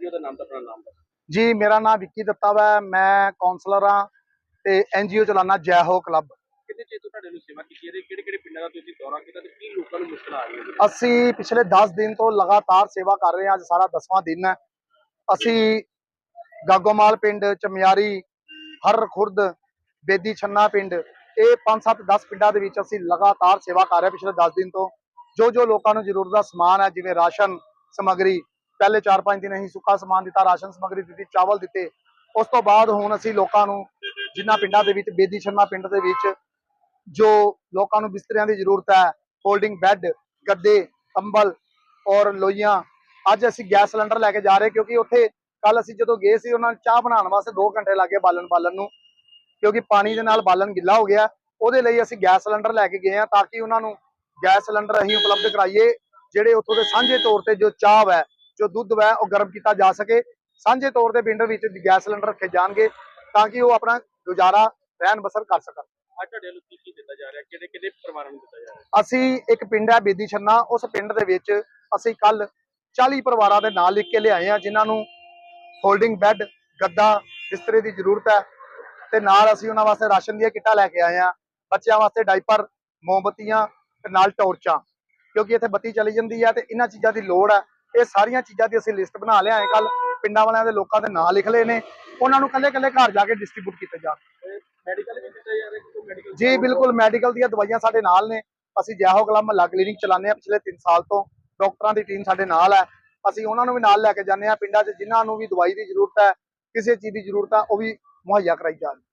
NGO ਦਾ ਨਾਮ ਤਾਂ ਆਪਣਾ ਨਾਮ ਦੱਸੋ। ਜੀ ਮੇਰਾ ਨਾਮ ਵਿੱਕੀ ਦੱਤਾ ਵਾ ਮੈਂ ਕਾਉਂਸਲਰ ਹਾਂ ਤੇ ਐਨਜੀਓ ਚਲਾਉਣਾ ਜੈ ਹੋ ਕਲੱਬ ਕਿੰਨੇ ਚਿਰ ਤੋਂ ਤੁਹਾਡੇ ਨੂੰ ਸੇਵਾ ਕੀਤੀ ਹੈ ਤੇ ਕਿਹੜੇ ਕਿਹੜੇ ਪਿੰਡਾਂ ਦਾ ਤੁਸੀਂ ਦੌਰਾ ਕੀਤਾ ਤੇ ਕੀ ਲੋਕਾਂ ਨੂੰ ਮੁਸ਼ਕਲ ਆ ਰਹੀ ਹੈ? ਅਸੀਂ ਪਿਛਲੇ 10 ਦਿਨ ਤੋਂ ਲਗਾਤਾਰ ਸੇਵਾ ਕਰ ਰਹੇ ਹਾਂ ਅੱਜ ਸਾਡਾ 10ਵਾਂ ਦਿਨ ਹੈ। ਅਸੀਂ ਗਾਗੋਮਾਲ ਪਿੰਡ ਚਮਿਆਰੀ ਹਰ ਖੁਰਦ ਬੇਦੀ ਛੰਨਾ ਪਿੰਡ ਇਹ 5 7 10 ਪਿੰਡਾਂ ਦੇ ਵਿੱਚ ਅਸੀਂ ਲਗਾਤਾਰ ਸੇਵਾ ਕਰ ਰਹੇ ਪਿਛਲੇ 10 ਦਿਨ ਤੋਂ। ਜੋ ਜੋ ਲੋਕਾਂ ਨੂੰ ਜ਼ਰੂਰਤ ਦਾ ਸਮਾਨ ਹੈ ਜਿਵੇਂ ਰਾਸ਼ਨ ਸਮੱਗਰੀ ਪਹਿਲੇ 4-5 ਦਿਨ ਅਸੀਂ ਸੁੱਕਾ ਸਮਾਨ ਦਿੱਤਾ, ਰਾਸ਼ਨ ਸਮੱਗਰੀ ਦਿੱਤੀ, ਚਾਵਲ ਦਿੱਤੇ। ਉਸ ਤੋਂ ਬਾਅਦ ਹੁਣ ਅਸੀਂ ਲੋਕਾਂ ਨੂੰ ਜਿਨ੍ਹਾਂ ਪਿੰਡਾਂ ਦੇ ਵਿੱਚ, ਬੇਦੀ ਸ਼ਰਮਾ ਪਿੰਡ ਦੇ ਵਿੱਚ, ਜੋ ਲੋਕਾਂ ਨੂੰ ਬਿਸਤਰਿਆਂ ਦੀ ਜ਼ਰੂਰਤ ਹੈ ਫੋਲਡਿੰਗ ਬੈੱਡ ਗੱਦੇ, ਕੰਬਲ ਔਰ ਲੋਈਆਂ, ਅੱਜ ਅਸੀਂ ਗੈਸ ਸਿਲੰਡਰ ਲੈ ਕੇ ਜਾ ਰਹੇ ਕਿਉਂਕਿ ਉੱਥੇ ਕੱਲ ਅਸੀਂ ਜਦੋਂ ਗਏ ਸੀ, ਉਹਨਾਂ ਨੂੰ ਚਾਹ ਬਣਾਉਣ ਵਾਸਤੇ 2 ਘੰਟੇ ਲੱਗੇ ਬਾਲਣ ਬਾਲਣ ਨੂੰ, ਕਿਉਂਕਿ ਪਾਣੀ ਦੇ ਨਾਲ ਬਾਲਣ ਗਿੱਲਾ ਹੋ ਗਿਆ। ਉਹਦੇ ਲਈ ਅਸੀਂ ਗੈਸ ਸਿਲੰਡਰ ਲੈ ਕੇ ਗਏ ਆ ਤਾਂ ਕਿ ਉਹਨਾਂ ਨੂੰ ਗੈਸ ਸਿਲੰਡਰ ਅਸੀਂ ਉਪਲਬਧ ਕਰਾਈਏ, ਜਿਹੜੇ ਉੱਥੋਂ ਦੇ ਸਾਂਝੇ ਤੌਰ ਤੇ ਜੋ ਚਾਹ ਹੈ ਜੋ ਦੁੱਧ ਹੈ ਉਹ ਗਰਮ ਕੀਤਾ ਜਾ ਸਕੇ। ਸਾਂਝੇ ਤੌਰ ਤੇ ਪਿੰਡ ਵਿੱਚ ਗੈਸ ਸਿਲੰਡਰ ਰੱਖੇ ਜਾਣਗੇ ਤਾਂ ਕਿ ਉਹ ਆਪਣਾ ਗੁਜ਼ਾਰਾ ਰਹਿਣ ਬਸਰ ਕਰ ਸਕਣ। ਅੱਜ ਤੁਹਾਡੇ ਵੱਲੋਂ ਕੀ ਕੀ ਦਿੱਤਾ ਜਾ ਰਿਹਾ? ਕਿਹੜੇ ਕਿਹੜੇ ਪਰਿਵਾਰਾਂ ਨੂੰ ਦਿੱਤਾ ਜਾ ਰਿਹਾ? ਅਸੀਂ ਇੱਕ ਪਿੰਡ ਹੈ ਬੇਦੀ ਛੰਨਾ। ਉਸ ਪਿੰਡ ਦੇ ਵਿੱਚ ਅਸੀਂ ਕੱਲ 40 ਪਰਿਵਾਰਾਂ ਦੇ ਨਾਂ ਲਿਖ ਕੇ ਲਿਆਏ ਆ ਜਿਨ੍ਹਾਂ ਨੂੰ ਫੋਲਡਿੰਗ ਬੈੱਡ ਗੱਦਾ ਬਿਸਤਰੇ ਦੀ ਜ਼ਰੂਰਤ ਹੈ ਤੇ ਨਾਲ ਅਸੀਂ ਉਹਨਾਂ ਵਾਸਤੇ ਰਾਸ਼ਨ ਦੀਆਂ ਕਿੱਟਾਂ ਲੈ ਕੇ ਆਏ ਆ। ਬੱਚਿਆਂ ਵਾਸਤੇ ਡਾਈਪਰ ਮੋਮਬੱਤੀਆਂ ਤੇ ਨਾਲ ਟੌਰਚਾਂ ਕਿਉਂਕਿ ਇੱਥੇ ਬੱਤੀ ਚਲੀ ਜਾਂਦੀ ਹੈ ਤੇ ਇਹਨਾਂ ਚੀਜ਼ਾਂ ਦੀ ਲੋੜ ਹੈ। ਇਹ ਸਾਰੀਆਂ ਚੀਜ਼ਾਂ ਦੀ ਅਸੀਂ ਲਿਸਟ ਬਣਾ ਲਿਆਏ ਕੱਲ ਪਿੰਡਾਂ ਵਾਲਿਆਂ ਦੇ ਲੋਕਾਂ ਦੇ ਨਾਂ ਲਿਖ ਲਏ ਨੇ। ਉਹਨਾਂ ਨੂੰ ਕੱਲੇ ਕੱਲੇ ਘਰ ਜਾ ਕੇ ਡਿਸਟ੍ਰੀਬਿਊਟ ਕੀਤੇ ਜਾਣ ਮੈਡੀਕਲ ਵੀ ਦਿੱਤਾ ਜਾ ਰਿਹਾ ਕੋਈ ਮੈਡੀਕਲ ਜੀ ਬਿਲਕੁਲ ਮੈਡੀਕਲ ਦੀਆਂ ਦਵਾਈਆਂ ਸਾਡੇ ਨਾਲ ਨੇ। ਅਸੀਂ ਜੈਹੋ ਕਲਮ ਮਹੱਲਾ ਕਲੀਨਿਕ ਚਲਾਉਂਦੇ ਆ ਪਿਛਲੇ 3 ਸਾਲ ਤੋਂ ਡਾਕਟਰਾਂ ਦੀ ਟੀਮ ਸਾਡੇ ਨਾਲ ਹੈ। ਅਸੀਂ ਉਹਨਾਂ ਨੂੰ ਵੀ ਨਾਲ ਲੈ ਕੇ ਜਾਂਦੇ ਆ ਪਿੰਡਾਂ 'ਚ ਜਿਨ੍ਹਾਂ ਨੂੰ ਵੀ ਦਵਾਈ ਦੀ ਜ਼ਰੂਰਤ ਹੈ ਕਿਸੇ ਚੀਜ਼ ਦੀ ਜ਼ਰੂਰਤ ਹੈ ਉਹ ਵੀ ਮੁਹੱਈਆ ਕਰਾਈ ਜਾ ਰਹੀ ਹੈ